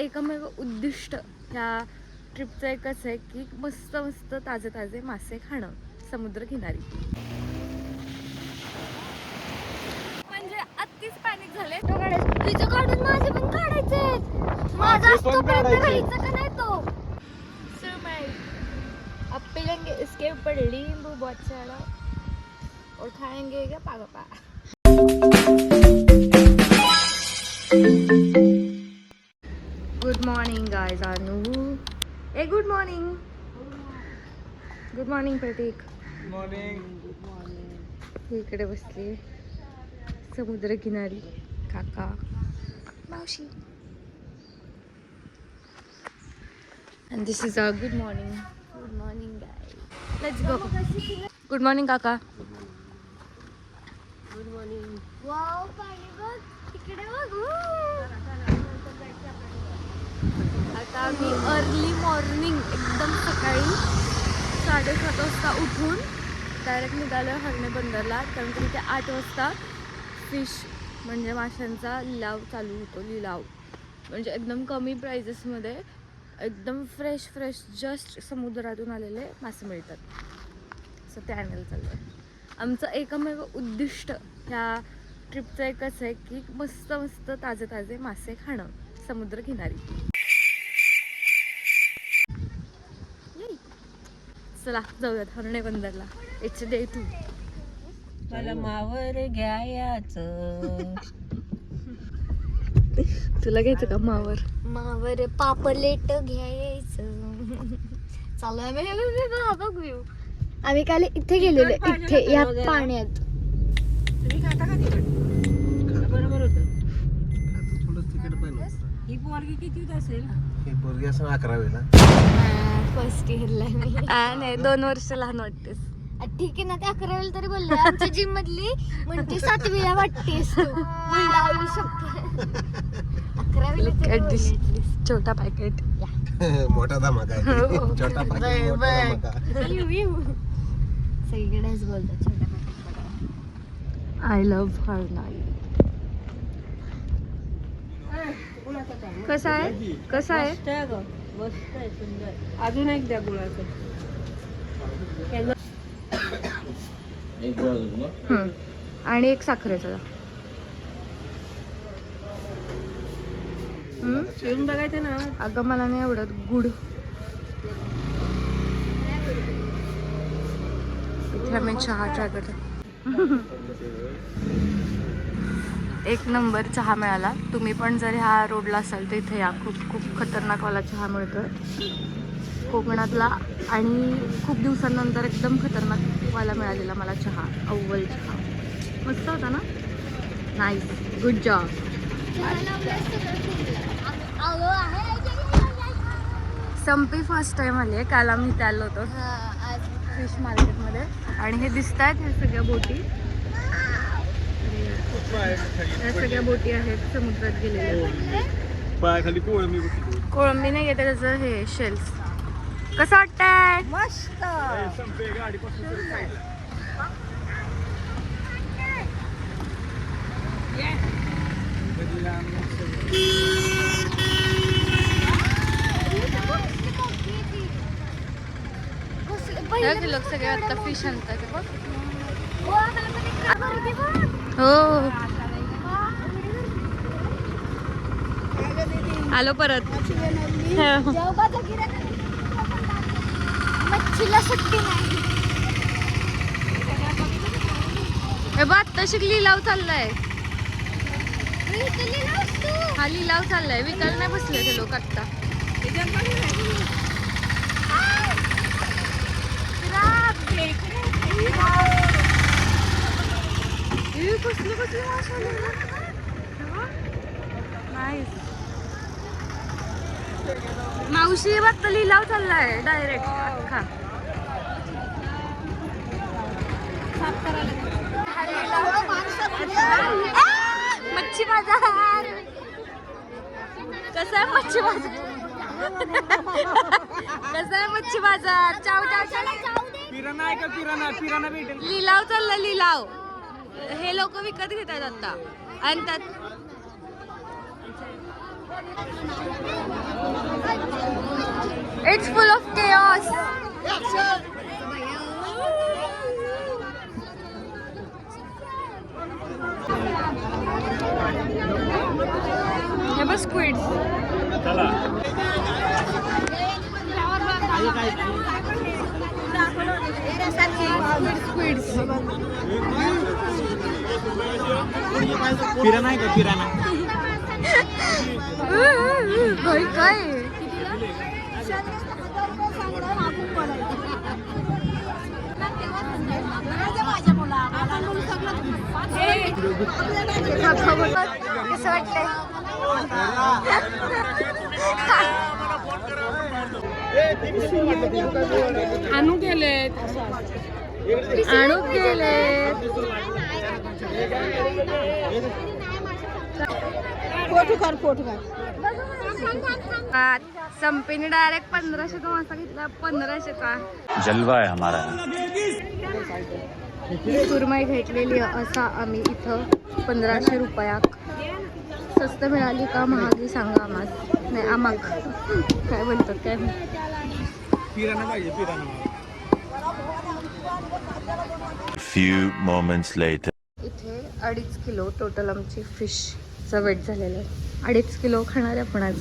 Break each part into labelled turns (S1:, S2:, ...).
S1: एकमेव उद्दिष्ट ह्या ट्रिपचं एकच आहे की मस्त मस्त ताजे ताजे मासे खाणं समुद्रकिनारी म्हणजे अतिच पॅनिक झाले.
S2: तुझं काढून माझे पण काढायचे माझा
S3: पण काढायचे.
S2: राहायचं का नाही तो?
S1: अब पिलेंगे इसके ऊपर नींबू बहुत सारा और खाएंगे क्या पागा पा गुड मॉर्निंग गाइस अनु ए good morning good morning Pratik
S3: morning
S1: इकडे बसली समुद्रकिनारी काका मावशी and this is our good morning. Good morning guys. Let's go. Good morning काका
S2: वाव पाणी बघ तिकडे बघ
S1: आता आम्ही अर्ली मॉर्निंग एकदम सकाळी साडेसात वाजता उठून डायरेक्ट निघालो हरणे बंदरला कारण की तिथे आठ वाजता फिश म्हणजे माशांचा लिलाव चालू होतो लिलाव. म्हणजे एकदम कमी प्राइजेसमध्ये एकदम फ्रेश फ्रेश जस्ट समुद्रातून आलेले मासे मिळतात. सो ते आणायला चाललं आहे आमचं एकमेव उद्दिष्ट ह्या ट्रिपचं एकच आहे की मस्त मस्त ताजे ताजे मासे खाणं समुद्रकिनारी किनारी. चला जाऊयात हरणे बंदरला इट्स डे टू
S4: मला मावर घ्यायच.
S1: तुला घ्यायचं का मावर?
S2: मावर पापलेट घ्यायचं. चालू आहे आम्ही बघ व्ह्यू आम्ही काल इथे गेलेलो इथे या पाण्यात.
S4: तुम्ही खाता का तिकट बरोबर होत.
S3: थोडं तिकीट पाहिजे
S4: ही पोरगी किती असेल?
S3: हे पोरगी असं अकरावीला.
S2: फर्स्ट इयरला मी.
S1: आ, नाही दोन वर्ष लहान वाटतेस.
S2: आ, ठीक आहे ना ते अकरावीला तरी बोलले आमच्या जिम मधली म्हणते सातवीला वाटतेस तू. म्हणलं आई शपथ अकरावीला तरी
S1: At this-
S2: बोलले at least.
S1: छोटा पॅकेट
S3: मोठा धमाका आहे. छोटा पाकिट मोठा धमाका.
S2: सगळीकडेच बोलतात छोट्या
S1: आय लव्ह हरणाई कसा आहे? कसा आहे?
S4: मस्त आहे सुंदर. अजून एक द्या गुळाचं.
S1: आणि एक साखरेचा द्या. हम्म?
S4: येऊन बघायचं ना.
S1: अगं मला नाही आवडत. गुड इथे आम्ही चहा ट्राय करतो एक नंबर चहा मिळाला. तुम्ही पण जर ह्या रोडला असाल तर इथे या. खूप खूप खतरनाकवाला चहा मिळतोय. कोकणातला आणि खूप दिवसांनंतर एकदम खतरनाकवाला मिळालेला मला चहा अव्वल चहा. मस्त होता ना? Nice good job Sampi first time आली आहे. काल आम्ही इथे आलो होतो फिश मार्केटमध्ये आणि हे दिसत आहेत ह्या सगळ्या बोटी ह्या सगळ्या बोटी आहेत समुद्रात गेलेल्या.
S3: पायाखाली कोळंबी
S1: कोळंबी नाही घेते त्याचं हे शेल्स कसं वाटतंय?
S4: मस्त.
S3: संपे गाडीपासून
S1: लोक सगळे आता फिश आणतात हे बघ.
S2: हो
S1: हो आलो परत.
S2: नाही.
S1: हे बघ आत्ताशी लिलाव चाललाय. हा लिलाव चाललाय. विकायला नाही बसले ते लोक आत्ता. कसले कसले मासे आले ना? Nice. मावशी बघ लिलाव चाललाय डायरेक्ट अख्खा. मच्छी बाजार. कसं आहे मच्छी बाजार? कसं आहे मच्छी बाजार? चाव चाव
S3: आहे का भेटेल.
S1: लिलाव चालला लिलाव. हे लोक विकत घेतात आता. आणि त्यात इट्स फुल ऑफ केऑस हे बघ स्क्विड्स स्क्विड्स
S5: किराणा आहे का? किराणा.
S1: भाई काय
S2: कसं वाटतंय
S1: आणू गेलेत आणू गेलेत
S4: फोटो काढ फोटो काढ
S1: संपेने डायरेक्ट पंधराशेचा मासा घेतला पंधराशेचा
S5: जलवा आहे हमारा.
S1: सुरमई घेतलेली असा आम्ही इथं पंधराशे रुपयाक स्वस्त मिळाली का महागी सांगा आम्हाला. नाही आमाक काय बोलतात काय.
S5: पिराणा पाहिजे पिराणा
S6: Few moments later.
S1: इथे अडीच किलो टोटल आमची आजचा वेट झालेला आहे. अडीच किलो खाणार आहे आपण आज.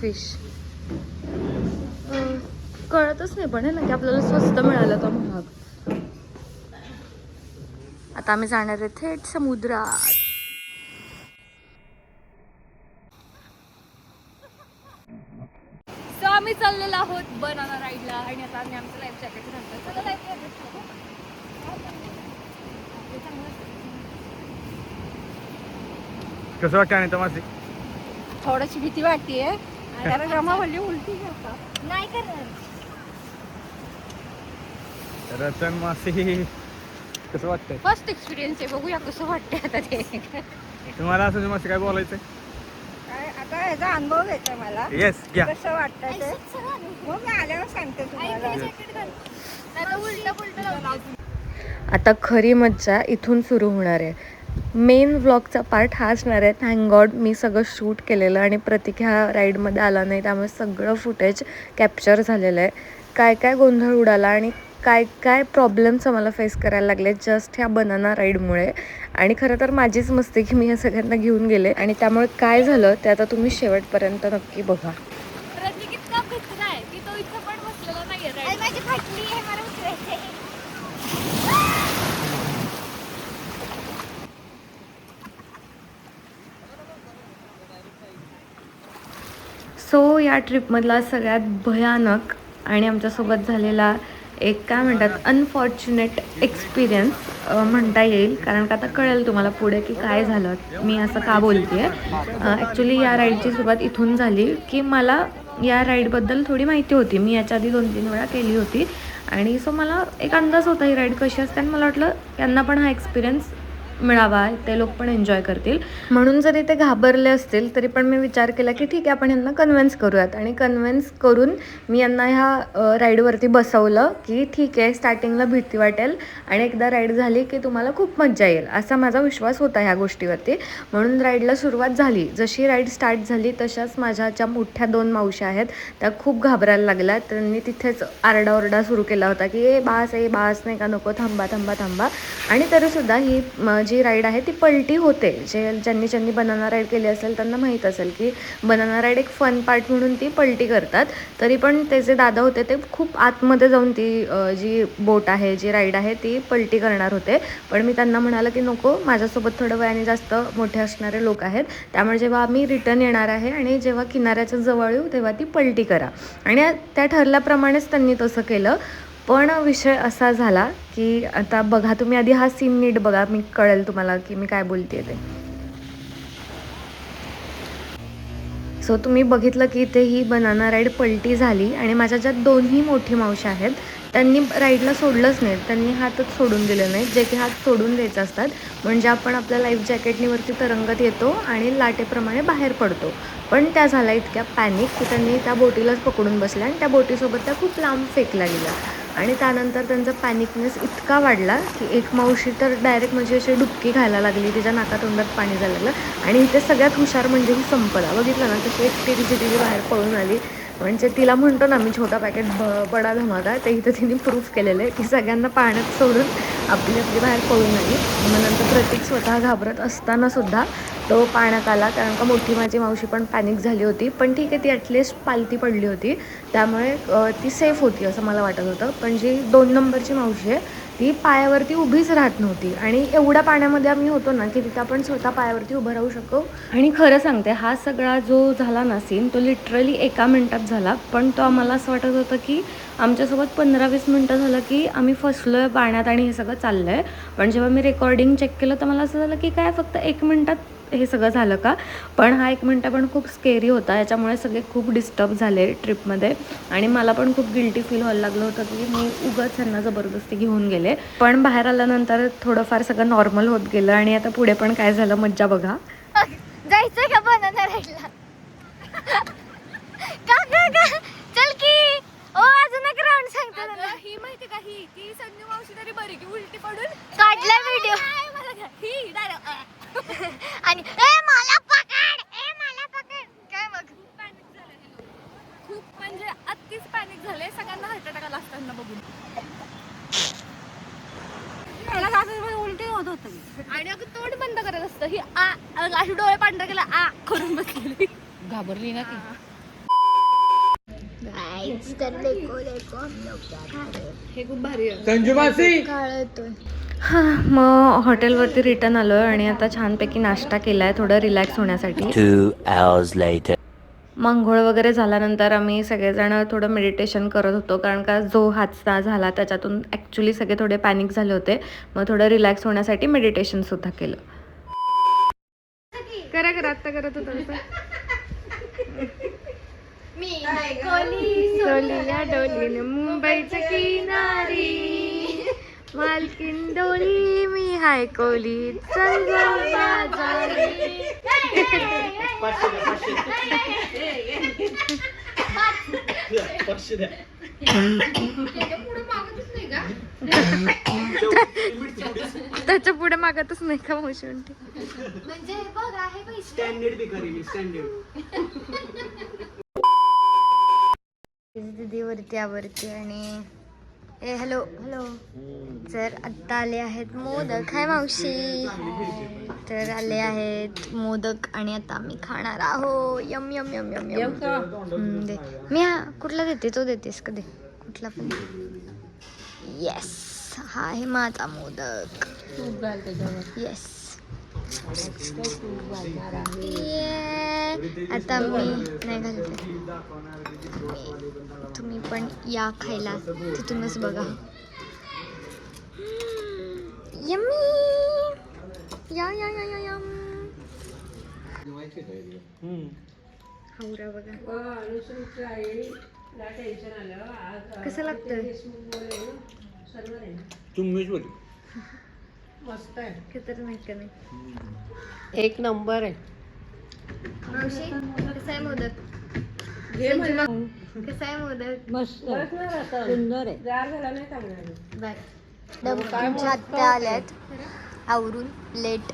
S1: फिश कळतच नाही पण आहे ना की आपल्याला स्वस्त मिळालं तो महाग. आता आम्ही जाणार आहे थेट समुद्रात. सो आम्ही चाललेलो आहोत बनाना राईडला आणि आता आम्ही आमचं लाईफ जॅकेट घालतो चला लाईफ जॅकेट
S5: कसं वाटतं आणि तमासे
S4: थोडीशी भीती वाटतेय. कारण रमा म्हणली उलटी करता.
S2: नाही करणार.
S5: रतन मासे कसं वाटतंय?
S1: फर्स्ट एक्सपिरियन्स आहे. बघूया कसं वाटतंय आता ते.
S5: तुम्हाला असं मासे काय बोलायचंय?
S4: काय आता याचा अनुभव घ्यायचा मला.
S5: येस घ्या.
S4: कसं वाटतं ते? मग मी आल्यावर सांगते तुम्हाला.
S1: आता खरी मज्जा इथून सुरू होणार आहे. मेन व्लॉगचा पार्ट हा असणार आहे. थँक गॉड मी सगळं शूट केलेलं आणि प्रतीक ह्या राईडमध्ये आला नाही त्यामुळे सगळं फुटेज कॅप्चर झालेलं आहे. काय काय गोंधळ उडाला आणि काय काय प्रॉब्लेम्स आम्हाला फेस करायला लागले जस्ट ह्या बनाना राईडमुळे आणि खरं तर माझीच मस्ती की मी या सगळ्यांना घेऊन गेले आणि त्यामुळे काय झालं ते आता तुम्ही शेवटपर्यंत नक्की बघा प्रतीक इतका भित्रा आहे की तो इथं पण बसलेला नाही
S2: माझी फाटली आहे मला उतरायचंय
S1: सो या ट्रिपमधला सगळ्यात भयानक आणि आमच्यासोबत झालेला एक काय म्हणतात अनफॉर्च्युनेट एक्सपिरियन्स म्हणता येईल. कारण का आता कळेल तुम्हाला पुढे की काय झालं. मी असं का बोलते आहे ॲक्च्युली या राईडची सुरुवात इथून झाली की मला या राईडबद्दल थोडी माहिती होती. मी याच्या आधी दोन तीन वेळा केली होती. आणि सो मला एक अंदाज होता ही राईड कशी असते? आणि मला वाटलं यांना पण हा एक्सपिरियन्स मिळावा ते लोक पण एन्जॉय करतील. म्हणून जरी ते घाबरले असतील तरी पण मी विचार केला की ठीक आहे आपण यांना कन्व्हिन्स करूयात. आणि कन्व्हिन्स करून मी यांना ह्या राईडवरती बसवलं की ठीक आहे स्टार्टिंगला भीती वाटेल. आणि एकदा राईड झाली की तुम्हाला खूप मज्जा येईल असा माझा विश्वास होता ह्या गोष्टीवरती. म्हणून राईडला सुरुवात झाली. जशी राईड स्टार्ट झाली तशाच माझ्या ज्या मोठ्या दोन मावश्या आहेत त्या खूप घाबरायला लागल्या. त्यांनी तिथेच आरडाओरडा सुरू केला होता की ए बास ए बास नाही का नको थांबा थांबा थांबा. आणि तरीसुद्धा ही जी राईड आहे ती पलटी होते. जे ज्यांनी ज्यांनी बनाना राईड केली असेल त्यांना माहीत असेल की बनाना राईड एक फन पार्ट म्हणून ती पलटी करतात. तरी पण ते जे दादा होते ते खूप आतमध्ये जाऊन ती जी बोट आहे जी राईड आहे ती पलटी करणार होते. पण मी त्यांना म्हणालं की नको माझ्यासोबत थोडं वयाने जास्त मोठे असणारे लोक आहेत. त्यामुळे जेव्हा आम्ही रिटर्न येणार आहे आणि जेव्हा किनाऱ्याच्या जवळ येऊ तेव्हा ती पलटी करा. आणि त्या ठरल्याप्रमाणेच त्यांनी तसं केलं. पण विषय असा झाला की आता बघा तुम्ही आधी हा सीन नीट बघा मी कळेल तुम्हाला की मी काय बोलते ते. सो तुम्ही बघितलं की इथे ही बनाना राईड पलटी झाली आणि माझ्या ज्या दोन्ही मोठी मावशी आहेत त्यांनी राईडला सोडलंच नाही त्यांनी हातच सोडून दिले नाहीत. जे की हात सोडून द्यायचे असतात. म्हणजे आपण आपल्या लाईफ जॅकेटनीवरती तरंगत येतो आणि लाटेप्रमाणे बाहेर पडतो. पण त्या झाल्या इतक्या पॅनिक की त्यांनी त्या बोटीलाच पकडून बसल्या आणि त्या बोटीसोबत त्या खूप लांब फेकल्या गेल्या. आणि त्यानंतर त्यांचा पॅनिकनेस इतका वाढला की एक मावशी तर डायरेक्ट म्हणजे अशी डुबकी घायला लागली तिच्या नाकातोंडात पाणी जायला लागलं. आणि इथे सगळ्यात हुशार म्हणजे ही संपदा. बघितलं ना तशी एकटी तिची तिची बाहेर पळून आली. म्हणजे तिला म्हणतो ना मी छोटा पॅकेट ब बडा धमाका ते इथं तिने प्रूफ केलेलं आहे की सगळ्यांना पाण्यात सोडून आपली आपली बाहेर पळून आली. मग नंतर प्रतीक स्वतः घाबरत असताना सुद्धा तो पाण्यात आला. कारण का मोठी माझी मावशी पण पॅनिक झाली होती. पण ठीक आहे ती ॲटलिस्ट पालती पडली होती. त्यामुळे ती सेफ होती असं मला वाटत होतं. पण जी दोन नंबरची मावशी आहे ती पायावरती उभीच राहत नव्हती. आणि एवढ्या पाण्यामध्ये आम्ही होतो ना की तिथं आपण स्वतः पायावरती उभं राहू शकतो आणि खरं सांगते हा सगळा जो झाला ना सीन तो लिटरली एका मिनिटात झाला. पण तो आम्हाला असं वाटत होतं की आमच्यासोबत पंधरा वीस मिनटं झालं की आम्ही फसलो आहे पाण्यात आणि हे सगळं चाललं आहे पण जेव्हा मी रेकॉर्डिंग चेक केलं तर मला असं झालं की काय फक्त एक मिनटात हे सगळं झालं का? पण हा एक मिनटं पण खूप स्केरी होता. याच्यामुळे सगळे खूप डिस्टर्ब झाले ट्रिपमध्ये आणि मला पण खूप गिल्टी फील व्हायला लागलं होतं की मी उगाच त्यांना जबरदस्ती घेऊन गेले. पण बाहेर आल्यानंतर थोडंफार सगळं नॉर्मल होत गेलं. आणि आता पुढे पण काय झालं मज्जा बघा.
S2: जायचं का बनाना राहिला का का का चल की. ओ अजून एक राऊंड सांगतो ना
S1: ही माहिती का ही? ती संजू मावशी तरी बरी की उलटी पडून.
S2: काढला व्हिडिओ
S1: ही डायरेक्ट
S2: आणि ए मला पकड! ए मला पकड! काय मग?
S1: खूप म्हणजे अतिच पॅनिक झाले. सगळ्यांना हार्ट अटॅक आला असताना बघून.
S4: याला जाता उलटी होत होतं.
S1: आणि अगं तोंड बंद करत असतं. ही आ अशी डोळे पांढरे केला आ करून बसलेली.
S4: घाबरली ना ती.
S2: हैं.
S1: खूप भारी आहे
S5: संजू मासी
S1: हां मग हॉटेलवरती रिटर्न आलो आहे आणि आता छानपैकी नाश्ता केला आहे थोडं रिलॅक्स होण्यासाठी. आंघोळ वगैरे झाल्यानंतर आम्ही सगळेजण थोडं मेडिटेशन करत होतो कारण का जो हादसा झाला त्याच्यातून ॲक्च्युली सगळे थोडे पॅनिक झाले होते. मग थोडं रिलॅक्स होण्यासाठी मेडिटेशनसुद्धा केलं. करा करा आत्ता करत होतं
S2: मी
S1: मुंबईच्या किनारी. मालकीन डोली मी हाय कोली त्याच्या पुढे मागतच नाही का मावशी म्हणते?
S2: म्हणजे बघ आहे पैसे.
S3: स्टँडर्ड बी करेल स्टँडर्ड
S2: दीदी वरती आवरती आणि ए हॅलो हॅलो तर आत्ता आले आहेत मोदक. हाय मावशी. तर आले आहेत मोदक आणि आता आम्ही खाणार आहो yum yum yum yum yum. हम्म, दे. मी हा कुठला देते? तो देतेस का? दे. कुठला पण. येस हा आहे माझा मोदक.
S4: तूप घाल त्याच्यावर.
S2: येस आता मी नाही घालते. तुम्ही पण या खायला. तिथूनच बघा. यम्मी. या या या या यम. हावरा बघा. कसं लागतं?
S5: चुंगेश्वरी
S4: मस्त आहे.
S2: खतरनाक का नाही.
S4: एक नंबर आहे.
S2: मावशी कसा आहे मोदक?
S4: घे म्हणलं
S2: कसा आहे मोदक
S4: मस्त. सुंदर आहे. गार झाला नाही चांगला
S2: बाय. तुमच्या आत्या आल्यात. आवरून लेट.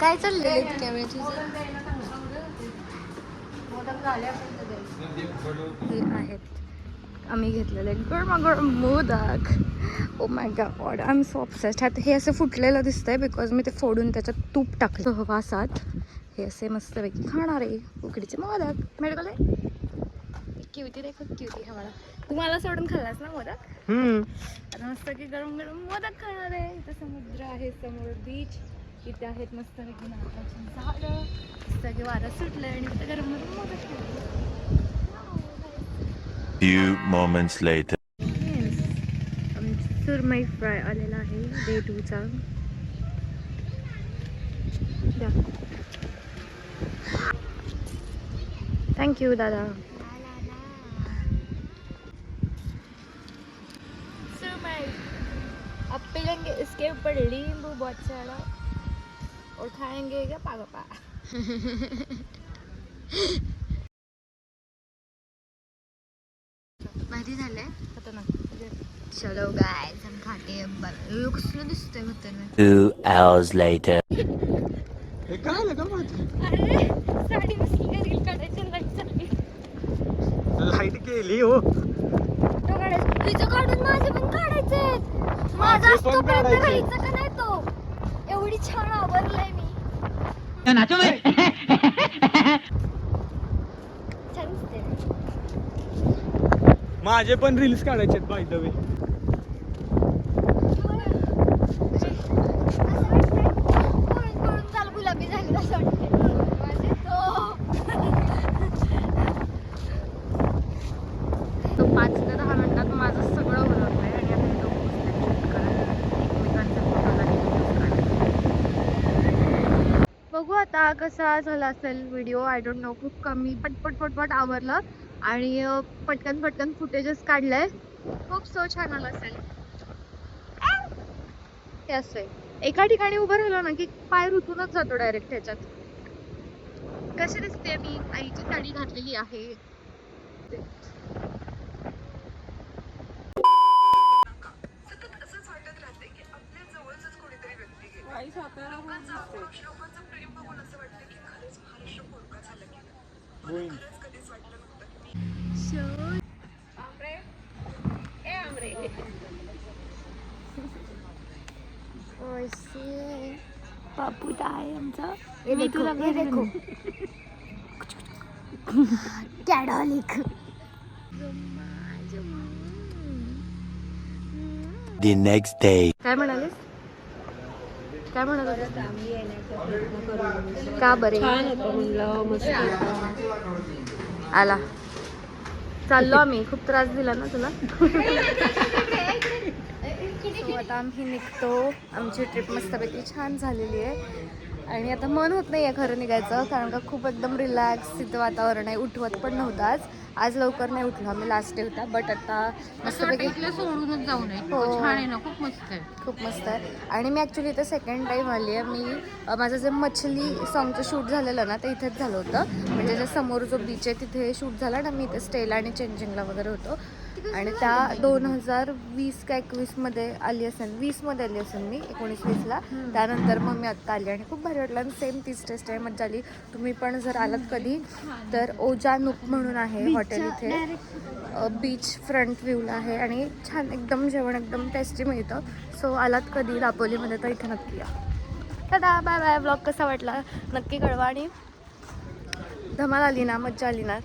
S2: काय चाललंय इतक्या वेळ तुझं? हे आहेत. आम्ही घेतलेले गरमागरम modak. Oh oh my god I am so obsessed ह्यात हे असं फुटलेलं दिसतंय बिकॉज मी ते फोडून त्याच्यात तूप टाकलं. वासात हे असे मस्तपैकी खाणारे उकडीचे मोदक. मिळाले क्युती रे खूप क्युती हा मला. तू मला सोडून खाल्लास ना मोदक? आता मस्त की गरम गरम मोदक खाणार आहे. इथं समुद्र आहे समोर बीच इथे आहेत मस्त पैकी नारळाची झाडं. मस्त की वारं सुटलं आणि इथे गरम गरम मोदक.
S6: Few moments later.
S1: आमचं सुरमई फ्राय आलेला आहे डे टूचा थैंक यू दादा अब पिलेंगे इसके ऊपर नींबू बहुत सारा और खाएँगे क्या पागा पा? चलो गाइस हम खाते हैं लुक्स दिसतोय फक्त
S7: Two hours later.
S5: हे काय आलं का माझं?
S1: अरे साडी रील काढायची लाइट चालली.
S5: लाइट गेली हो.
S1: फोटो काढायचं. काढून माझे पण काढायचे माझा
S5: माझे
S1: असतो
S5: पण
S1: प्रयत्न
S5: काढायचे.
S1: राहायचा का नाही तो? एवढी छान आवरलंय मी. छान दिसते
S5: माझे पण रील्स काढायचे बाय द वे
S1: गुलाबी झाली असं वाटते तो पाच ते दहा मिनिटात माझं सगळं उरवलं आहे आणि आता हे लोक बसलेत shoot करत. एकमेकांच्या फोटोला बघू आता कसा झाला असेल व्हिडिओ आय डोंट नो खूप कमी पटपट पटपट आवरलं. आणि पटकन पटकन फुटेजेस काढलंय. खूप सो छान आला असेल. हे असं आहे एका ठिकाणी उभं राहिलं ना की पाय रुतूनच जातो डायरेक्ट ह्याच्यात. कशी दिसते मी? आईची साडी घातलेली आहे.
S2: बापू आहे आमचा
S1: मी तुला हे देखो कॅडॉलिक
S7: The next day.
S1: काय म्हणालीस काय म्हणत होते का बरे? आला. चाललो आम्ही. खूप त्रास दिला ना तुला? आता आम्ही निघतो. आमची ट्रिप मस्तपैकी छान झालेली आहे. आणि आता मन होत नाही आहे खरं निघायचं कारण का खूप एकदम रिलॅक्स तिथं वातावरण आहे. उठवत पण नव्हतं आज. आज लवकर नाही उठलो आम्ही लास्ट डे होता. बट आता मस्तपैकी
S8: सोडूनच जाऊ नये.
S1: हो.
S8: छान आहे ना खूप मस्त आहे.
S1: खूप मस्त आहे. आणि मी ॲक्च्युली इथं सेकंड टाईम आली आहे. मी माझं जे मछली सॉंगचं शूट झालेलं ना ते इथेच झालं होतं. म्हणजे जे समोर जो बीच आहे तिथे शूट झाला ना मी इथे स्टेला आणि चेंजिंगला वगैरे होतो. आणि त्या दोन हजार वीस का एकवीसमध्ये आली असेल. वीसमध्ये आली असेल मी एकोणीस वीसला त्यानंतर मग मी आत्ता आली आणि खूप भारी वाटलं. आणि सेम तीच टेस्ट आहे मजा आली. तुम्ही पण जर आलात कधी तर ओजा नुक म्हणून आहे हॉटेल इथे. बीच फ्रंट व्ह्यूला आहे आणि छान एकदम जेवण एकदम टेस्टी मिळतं. सो आलात कधी दापोलीमध्ये तर इथे नक्की या. दादा बाय बाय ब्लॉग कसा वाटला? नक्की कळवा आणि धमाल आली ना मज्जा आली ना.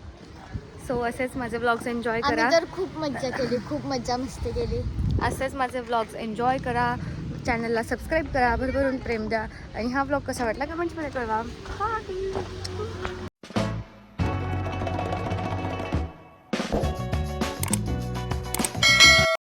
S1: सो असेच माझे ब्लॉग्स एन्जॉय करा.
S2: तर खूप मज्जा केली खूप मज्जा मस्ती केली.
S1: असेच माझे व्लॉग्स एन्जॉय करा. चॅनलला सबस्क्राईब करा भरभरून प्रेम द्या. आणि हा व्लॉग कसा वाटला? कमेंट्समध्ये कळवा.